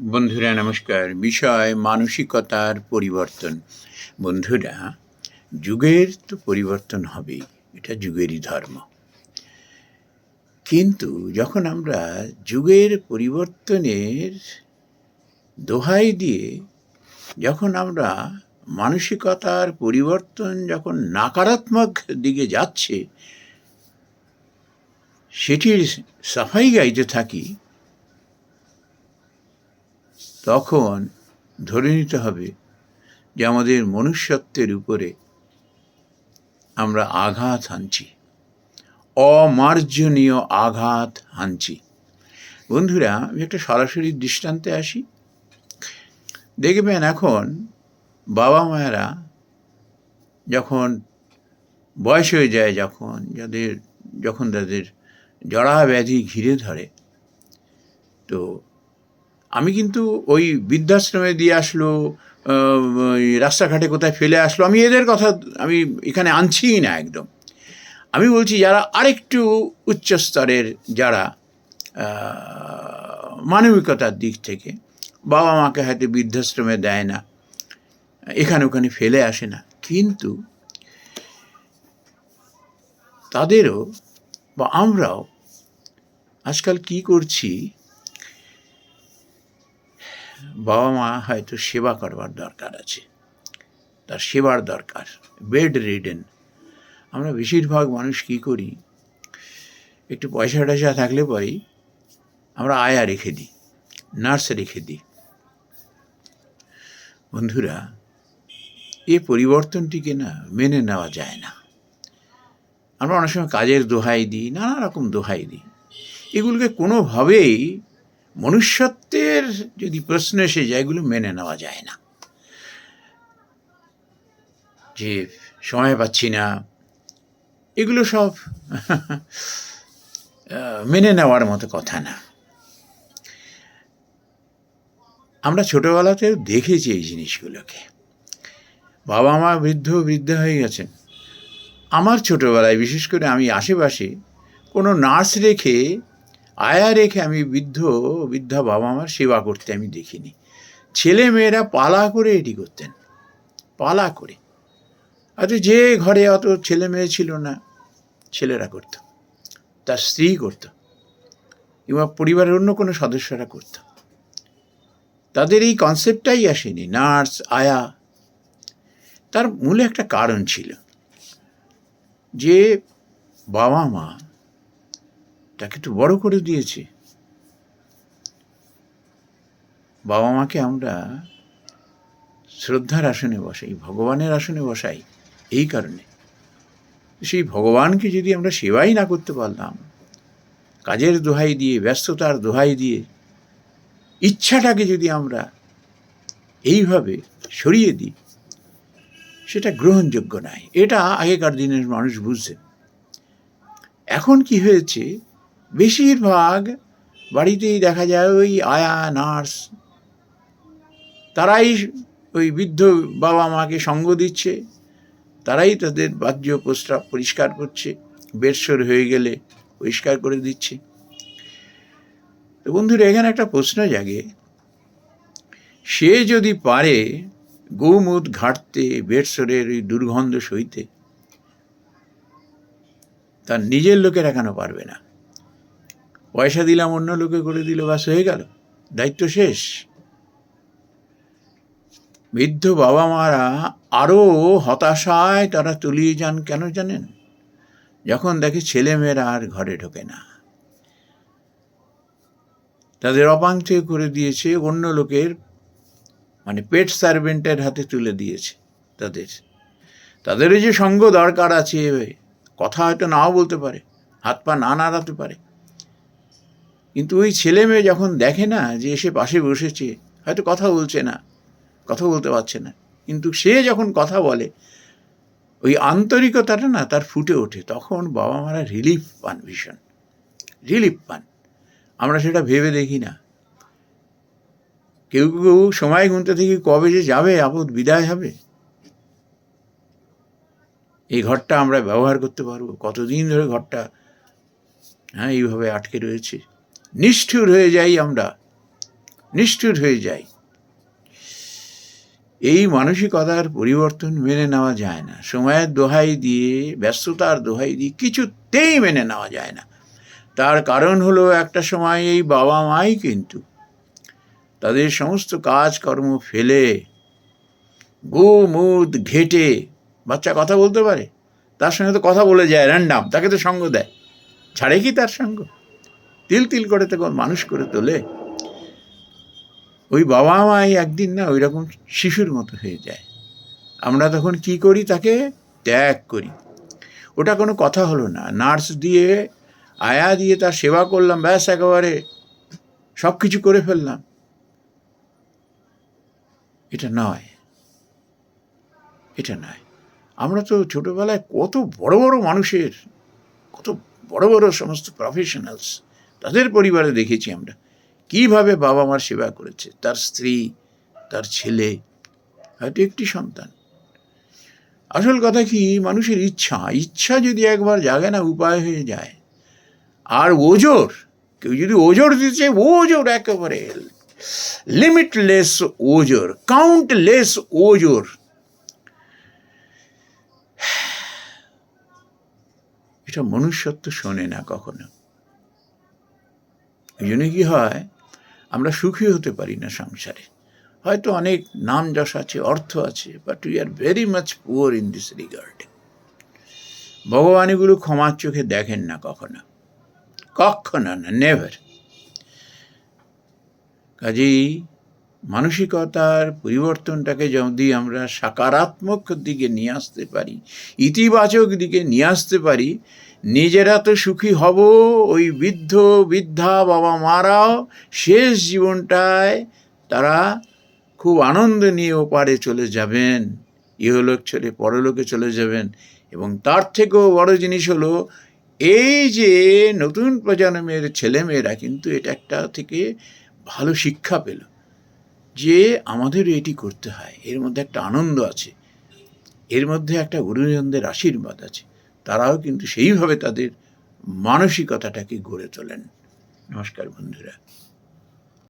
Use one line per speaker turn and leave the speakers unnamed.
বন্ধুরা, নমস্কার। বিষয় মানসিকতার পরিবর্তন। বন্ধুরা, যুগের তো পরিবর্তন হবেই, এটা যুগেরই ধর্ম। কিন্তু যখন আমরা যুগের পরিবর্তনের দোহাই দিয়ে যখন আমরা মানসিকতার পরিবর্তন যখন নাকারাত্মক দিকে যাচ্ছে, সেটির সাফাই গাইতে থাকি তখন ধরে নিতে হবে যে আমাদের মনুষ্যত্বের উপরে আমরা আঘাত হানছি, অমার্জনীয় আঘাত হানছি। বন্ধুরা, আমি একটা সরাসরি দৃষ্টান্তে আসি। দেখবেন এখন বাবা মায়েরা যখন বয়স হয়ে যায়, যখন যাদের, যখন তাদের জড়া ব্যাধি ঘিরে ধরে, তো আমি কিন্তু ওই বৃদ্ধাশ্রমে দিয়ে আসলো রাস্তাঘাটে কোথায় ফেলে আসলো, আমি এদের কথা আমি এখানে আনছিই না একদম। আমি বলছি, যারা আরেকটু উচ্চ স্তরের যারা মানবিকতার দিক থেকে, বাবা মাকে হয়তো বৃদ্ধাশ্রমে দেয় না, এখানে ওখানে ফেলে আসে না, কিন্তু তাদেরও বা আমরাও আজকাল কি করছি বাবা মা হয়তো সেবা করবার দরকার আছে। তার সেবার দরকার বেড রিডেন আমরা বেশিরভাগ মানুষ কি করি? একটু পয়সা টয়সা থাকলে পরেই আমরা আয়া রেখে দিই নার্স রেখে দিই। বন্ধুরা এ পরিবর্তনটিকে না মেনে নেওয়া যায় না। আমরা অনেক সময় কাজের দোহাই দিই, নানা রকম দোহাই দিই। এগুলোকে কোনোভাবেই মনুষ্যত্বের যদি প্রশ্ন এসে যায়, এগুলো মেনে নেওয়া যায় না। যে সময় পাচ্ছি না, এগুলো সব মেনে নেওয়ার মতো কথা না। আমরা ছোটোবেলাতেও দেখেছি এই জিনিসগুলোকে। বাবা মা বৃদ্ধ, বৃদ্ধা হয়ে গেছেন। আমার ছোটোবেলায়, বিশেষ করে আমি আশেপাশে কোনো নার্স রেখে আয়া রেখে আমি বৃদ্ধ, বৃদ্ধা বাবা মার সেবা করতে আমি দেখিনি। ছেলে মেয়েরা পালা করে এটি করতেন। পালা করে। হয়তো যে ঘরে অত ছেলে মেয়ে ছিল না, ছেলেরা করত। তার স্ত্রী করত। কিংবা পরিবারের অন্য কোনো সদস্যরা করত। তাদের এই কনসেপ্টটাই আসেনি, নার্স, আয়া। তার মূলে একটা কারণ ছিল যে বাবা মা তাকে একটু বড় করে দিয়েছে। বাবা মাকে আমরা শ্রদ্ধার আসনে বসাই, ভগবানের আসনে বসাই, এই কারণে। সেই ভগবানকে যদি আমরা সেবাই না করতে পারলাম, কাজের দোহাই দিয়ে, ব্যস্ততার দোহাই দিয়ে, ইচ্ছাটাকে যদি আমরা এইভাবে সরিয়ে দিই, সেটা গ্রহণযোগ্য নয়। এটা আগেকার দিনের মানুষ বুঝছে এখন কি হয়েছে? বেশিরভাগ বাড়িতেই দেখা যায় ওই আয়া নার্স। তারাই ওই বৃদ্ধ বাবা মাকে সঙ্গ দিচ্ছে, তারাই তাদের বাহ্য প্রস্রাব পরিষ্কার করছে বেরসর হয়ে গেলে পরিষ্কার করে দিচ্ছে। তো বন্ধুরা, এখানে একটা প্রশ্ন জাগে। সে যদি পারে গৌমুদ ঘাটতে বেরসরের ওই দুর্গন্ধ সইতে, তার নিজের লোকেরা কেন পারবে না? পয়সা দিলাম, অন্য লোকে করে দিল, বাস হয়ে গেল। দায়িত্ব শেষ। বৃদ্ধ বাবা মারা আরও হতাশায় তারা তলিয়ে যান, কেন জানেন? যখন দেখে ছেলেমেয়েরা আর ঘরে ঢোকে না। তাদের অপাঙ্ক্তেয় করে দিয়েছে, অন্য লোকের মানে পেট সার্ভেন্টের হাতে তুলে দিয়েছে তাদের। তাদেরও যে সঙ্গ দরকার আছে কথা হয়তো নাও বলতে পারে হাত পা না নাড়াতে পারে। কিন্তু ওই ছেলে মেয়ে যখন দেখে না যে এসে পাশে বসেছে, হয়তো কথা বলছে না, কথা বলতে পারছে না। কিন্তু সে যখন কথা বলে, ওই আন্তরিকতাটা না তার ফুটে ওঠে। তখন বাবা মারা রিলিফ পান ভীষণ। রিলিফ পান। আমরা সেটা ভেবে দেখি না। কেউ কেউ সময় গুনতে থেকে কবে যে যাবে, আপদ বিদায় হবে? এই ঘরটা আমরা ব্যবহার করতে পারব। কতদিন ধরে ঘরটা হ্যাঁ এইভাবে আটকে রয়েছে। নিষ্ঠুর হয়ে যাই আমরা। নিষ্ঠুর হয়ে যাই। এই মানসিকতার পরিবর্তন মেনে নেওয়া যায় না। সময়ের দোহাই দিয়ে, ব্যস্ততার দোহাই দিয়ে কিছুতেই মেনে নেওয়া যায় না। তার কারণ হলো একটা সময় এই বাবা মাই কিন্তু তাদের সমস্ত কাজকর্ম ফেলে গো মুদ ঘেটে বাচ্চা কথা বলতে পারে? তার সঙ্গে তো কথা বলে যায় র্যান্ডাম তাকে তো সঙ্গ দেয়। ছাড়ে কি তার সঙ্গ? তিল তিল করে তখন মানুষ করে তোলে। ওই বাবা মাই একদিন না ওই রকম শিশুর মতো হয়ে যায়। আমরা তখন কি করি তাকে? ত্যাগ করি। ওটা কোনো কথা হলো না। নার্স দিয়ে, আয়া দিয়ে তার সেবা করলাম, ব্যাস একেবারে সব কিছু করে ফেললাম। এটা নয়। এটা নয়। আমরা তো ছোটোবেলায় কত বড় বড় মানুষের, কত বড় বড় সমস্ত প্রফেশনালস তাদের পরিবারে দেখেছি আমরা। কীভাবে বাবা মার সেবা করেছে? তার স্ত্রী, তার ছেলে, হয়তো একটি সন্তান। আসল কথা কি? মানুষের ইচ্ছা। ইচ্ছা যদি একবার জাগে না, উপায় হয়ে যায়। আর ওজোর, কেউ যদি ওজোর দিতে ওজোর একেবারে লিমিটলেস ওজোর কাউন্টলেস ওজোর। এটা মনুষ্যত্ব শোনে না কখনো। এই জন্য কী হয়? আমরা সুখী হতে পারি না সংসারে। হয়তো অনেক নাম যশ আছে, অর্থ আছে but we are very much poor in this regard ভগবান এগুলো ক্ষমার চোখে দেখেন না কখনো। কখনো না নেভার কাজেই মানসিকতার পরিবর্তনটাকে যদি আমরা সকারাত্মক দিকে নিয়ে আসতে পারি, ইতিবাচক দিকে নিয়ে আসতে পারি, নিজেরা তো সুখী হব, ওই বৃদ্ধ, বৃদ্ধা, বাবা মারাও শেষ জীবনটায় তারা খুব আনন্দ নিয়ে ওপারে চলে যাবেন ইহলোক ছেড়ে পরলোকে চলে যাবেন এবং তার থেকেও বড় জিনিস হলো, এই যে নতুন প্রজন্মের ছেলেমেয়েরা কিন্তু এটা একটা থেকে ভালো শিক্ষা পেল। যে আমাদের এটি করতে হয়, এর মধ্যে একটা আনন্দ আছে, এর মধ্যে একটা গুরুজনদের আশীর্বাদ আছে, তারাও কিন্তু সেইভাবে তাদের মানসিকতাটাকে গড়ে তোলেন। নমস্কার বন্ধুরা।